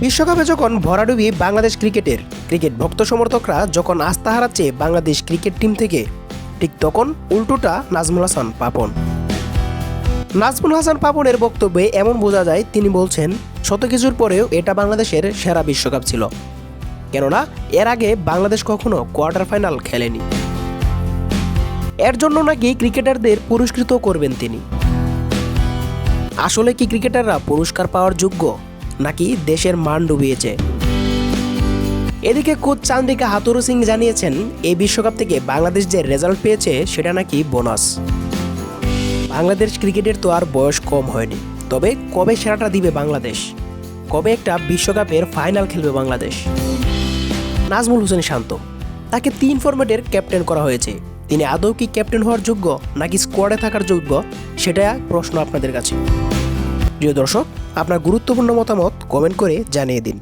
বিশ্বকাপে যখন ভরাডুবি বাংলাদেশ ক্রিকেটের, ক্রিকেট ভক্ত সমর্থকরা যখন আস্থা হারাচ্ছে বাংলাদেশ ক্রিকেট টিম থেকে, ঠিক তখন উল্টোটা নাজমুল হাসান পাপন। নাজমুল হাসান পাপনের বক্তব্যে এমন বোঝা যায়, তিনি বলছেন, শত কিছুর পরেও এটা বাংলাদেশের সেরা বিশ্বকাপ ছিল। কেননা, এর আগে বাংলাদেশ কখনো কোয়ার্টার ফাইনাল খেলেনি। এর জন্য নাকি ক্রিকেটারদের পুরস্কৃত করবেন তিনি। আসলে কি ক্রিকেটাররা পুরস্কার পাওয়ার যোগ্য? নাকি দেশের মান ডুবিয়েছে। এদিকে কোচ চান্দিকা হাতুরু সিং জানিয়েছেন এই বিশ্বকাপ থেকে বাংলাদেশ যে রেজাল্ট পেয়েছে সেটা নাকি বোনাস। বাংলাদেশ ক্রিকেটের তো আর বয়স কম হয়নি। তবে কবে সেরাটা দিবে বাংলাদেশ? কবে একটা বিশ্বকাপের ফাইনাল খেলবে বাংলাদেশ? নাজমুল হোসেন শান্ত, তাকে তিন ফরম্যাটের ক্যাপ্টেন করা হয়েছে। তিনি আদৌ কি ক্যাপ্টেন হওয়ার যোগ্য নাকি স্কোয়াডে থাকার যোগ্য, সেটা প্রশ্ন আপনাদের কাছে। প্রিয় দর্শক আপনার গুরুত্বপূর্ণ মতামত কমেন্ট করে জানিয়ে দিন।